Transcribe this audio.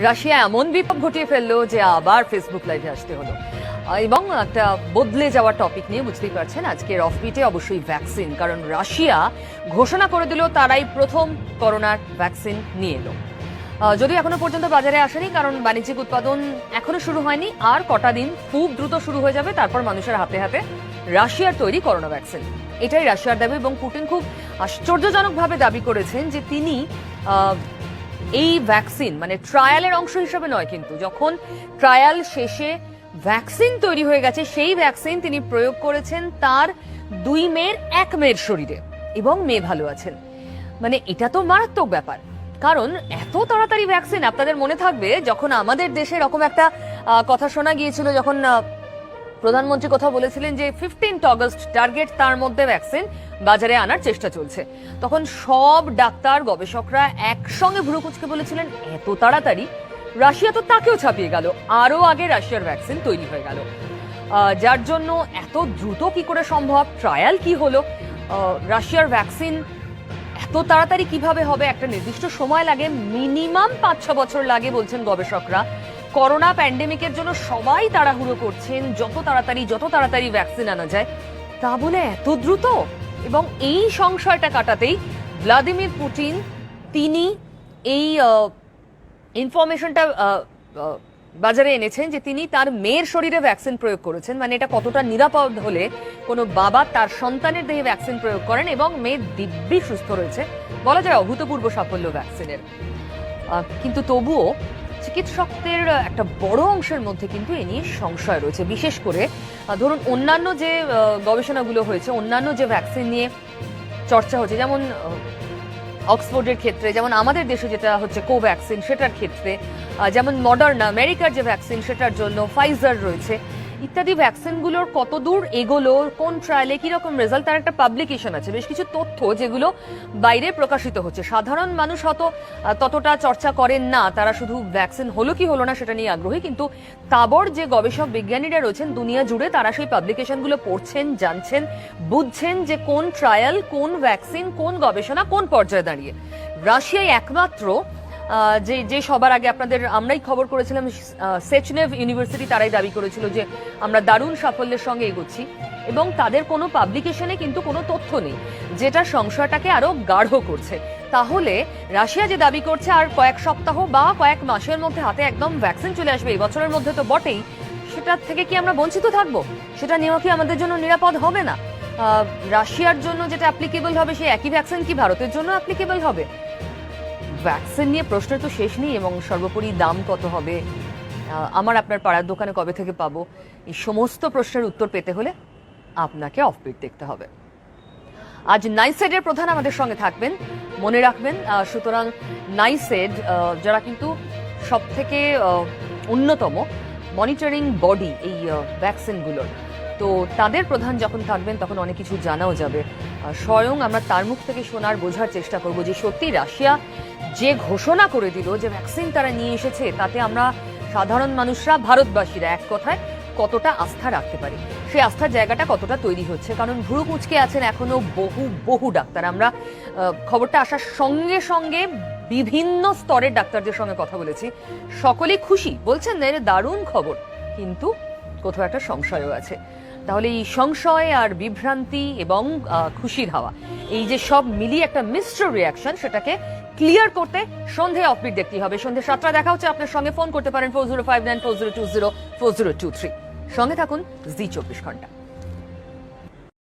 Russia এমন বিপদ ঘটিয়ে ফেলল যে আবার ফেসবুক লাইভে আসতে হলো। এবং একটা বদলে যাওয়ার টপিক নিয়ে বুঝতেই পারছেন, আজকের অফবিটে অবশ্যই ভ্যাকসিন কারণ রাশিয়া ঘোষণা করে দিল তারাই প্রথম করোনার ভ্যাকসিন নিয়ে এলো। যদিও এখনও পর্যন্ত বাজারে আসেনি, কারণ বাণিজ্যিক উৎপাদন এখনও শুরু হয়নি, আর কটা দিন খুব দ্রুত শুরু হয়ে যাবে, তারপর মানুষের হাতে হাতে রাশিয়ার তৈরি করোনা ভ্যাকসিন এটাই রাশিয়ার দাবি, এবং পুটিন খুব আশ্চর্যজনকভাবে দাবি করেছেন যে তিনি এই ভ্যাকসিন মানে ট্রায়ালের অংশ হিসেবে নয় কিন্তু, যখন ট্রায়াল শেষে ভ্যাকসিন তৈরি হয়ে গেছে, সেই ভ্যাকসিন তিনি প্রয়োগ করেছেন তার দুই মেয়ের, এক মেয়ের শরীরে, এবং মেয়ে ভালো আছেন। মানে এটা তো মারাত্মক ব্যাপার। কারণ এত তাড়াতাড়ি ভ্যাকসিন আপনাদের মনে থাকবে, যখন আমাদের দেশে এরকম একটা কথা শোনা গিয়েছিল, যখন প্রধানমন্ত্রী কথা বলেছিলেন যে ফিফটিন্থ অগস্ট টার্গেট তার মধ্যে ভ্যাকসিন বাজারে আনার চেষ্টা চলছে। তখন সব ডাক্তার, গবেষকরা একসঙ্গে ভ্রুকুচকে বলেছিলেন, এত তাড়াতাড়ি? রাশিয়া তো তাকেও ছাপিয়ে গেল। আরও আগে রাশিয়ার ভ্যাকসিন তৈরি হয়ে গেল। যার জন্য এত দ্রুত কি করে সম্ভব? ট্রায়াল কি হলো? রাশিয়ার ভ্যাকসিন এত তাড়াতাড়ি কীভাবে হবে? একটা নির্দিষ্ট সময় লাগে, মিনিমাম পাঁচ ছ বছর লাগে, বলছেন গবেষকরা। করোনা প্যান্ডেমিকের জন্য সবাই তাড়াহুড়ো করছেন, যত তাড়াতাড়ি যত তাড়াতাড়ি ভ্যাকসিন আনা যায়, তা বলে এত দ্রুত? এবং এই সংশয়টা কাটাতেই ভ্লাদিমির পুটিন তিনি এই ইনফরমেশনটা বাজারে এনেছেন যে তিনি তার মেয়ের শরীরে ভ্যাকসিন প্রয়োগ করেছেন। মানে এটা কতটা নিরাপদ হলে কোনো বাবা তার সন্তানের দেহে ভ্যাকসিন প্রয়োগ করেন এবং মেয়ে দিব্যি সুস্থ রয়েছে। বলা যায় অভূতপূর্ব সাফল্য ভ্যাকসিনের কিন্তু তবুও চিকিৎসকদের একটা বড় অংশের মধ্যে কিন্তু এ নিয়ে সংশয় রয়েছে। বিশেষ করে ধরুন অন্যান্য যে গবেষণাগুলো হয়েছে, অন্যান্য যে ভ্যাকসিন নিয়ে চর্চা হচ্ছে, যেমন অক্সফোর্ডের ক্ষেত্রে, যেমন আমাদের দেশে যেটা হচ্ছে কোভ্যাক্সিন সেটার ক্ষেত্রে যেমন মডার্না, আমেরিকার যে ভ্যাকসিন সেটার জন্য ফাইজার রয়েছে। ইত্যাদি ভ্যাকসিনগুলোর কত দূর এগোলো, কোন ট্রায়ালে কীরকম রেজাল্ট তার একটা পাবলিকেশন আছে। বেশ কিছু তথ্য যেগুলো বাইরে প্রকাশিত হচ্ছে। সাধারণ মানুষ হয়তো ততটা চর্চা করেন না, তারা শুধু ভ্যাকসিন হলো কি হলো না সেটা নিয়ে আগ্রহী, কিন্তু তাবর যে গবেষক বিজ্ঞানীরা রয়েছেন, দুনিয়া জুড়ে তারা সেই পাবলিকেশনগুলো পড়ছেন, জানছেন, বুঝছেন যে কোন ট্রায়াল কোন ভ্যাকসিন কোন গবেষণা কোন পর্যায়ে দাঁড়িয়ে। রাশিয়ায় একমাত্র যে যে সবার আগে আপনাদের আমরাই খবর করেছিলাম সেচনেভ ইউনিভার্সিটি তারাই দাবি করেছিল যে আমরা দারুণ সাফল্যের সঙ্গে এগোচ্ছি এবং তাদের কোনো পাবলিকেশনে কিন্তু কোনো তথ্য নেই, যেটা সংশয়টাকে আরও গাঢ় করছে। তাহলে রাশিয়া যে দাবি করছে, আর কয়েক সপ্তাহ বা কয়েক মাসের মধ্যে হাতে একদম ভ্যাকসিন চলে আসবে, এই বছরের মধ্যে তো বটেই সেটা থেকে কি আমরা বঞ্চিত থাকব? সেটা নেওয়া কি আমাদের জন্য নিরাপদ হবে না? রাশিয়ার জন্য যেটা অ্যাপ্লিকেবল হবে, সেই একই ভ্যাকসিন কি ভারতের জন্য অ্যাপ্লিকেবল হবে? ভ্যাকসিন নিয়ে প্রশ্নের তো শেষ নেই এবং সর্বোপরি দাম কত হবে? আমার আপনার পাড়ার দোকানে কবে থেকে পাবো? এই সমস্ত প্রশ্নের উত্তর পেতে হলে আপনাকে অফবিট দেখতে হবে। আজ নাইসেডের প্রধান আমাদের সঙ্গে থাকবেন। মনে রাখবেন সুতরাং নাইসেড যারা কিন্তু সব থেকে অন্যতম মনিটরিং বডি এই ভ্যাকসিনগুলোর তো তাদের প্রধান যখন থাকবেন তখন অনেক কিছু জানাও যাবে। স্বয়ং আমরা তার মুখ থেকে শোনার বোঝার চেষ্টা করব যে সত্যি রাশিয়া যে ঘোষণা করে দিল যে ভ্যাকসিন তারা নিয়ে এসেছে, তাতে আমরা সাধারণ মানুষরা, ভারতবাসীরা এক কথায় কতটা আস্থা রাখতে পারি? সেই আস্থার জায়গাটা কতটা তৈরি হচ্ছে? কারণ ভুরু কুচকে আছেন এখনও বহু বহু ডাক্তার। আমরা খবরটা আসার সঙ্গে সঙ্গে বিভিন্ন স্তরের ডাক্তারদের সঙ্গে কথা বলেছি। সকলেই খুশি। বলছেন এটা দারুণ খবর। কিন্তু কোথাও একটা সংশয়ও আছে। তাহলে এই সংশয় আর বিভ্রান্তি এবং খুশির হাওয়া, এই যে সব মিলিয়ে একটা মিশ্র রিয়াকশন, সেটাকে ক্লিয়ার করতে সন্ধে অফবিট দেখতে হবে। সন্ধে সাতটা দেখা হচ্ছে, আপনার সঙ্গে ফোন করতে পারেন four zero five nine four zero two zero four zero two three সঙ্গে থাকুন, জি চব্বিশ ঘণ্টা।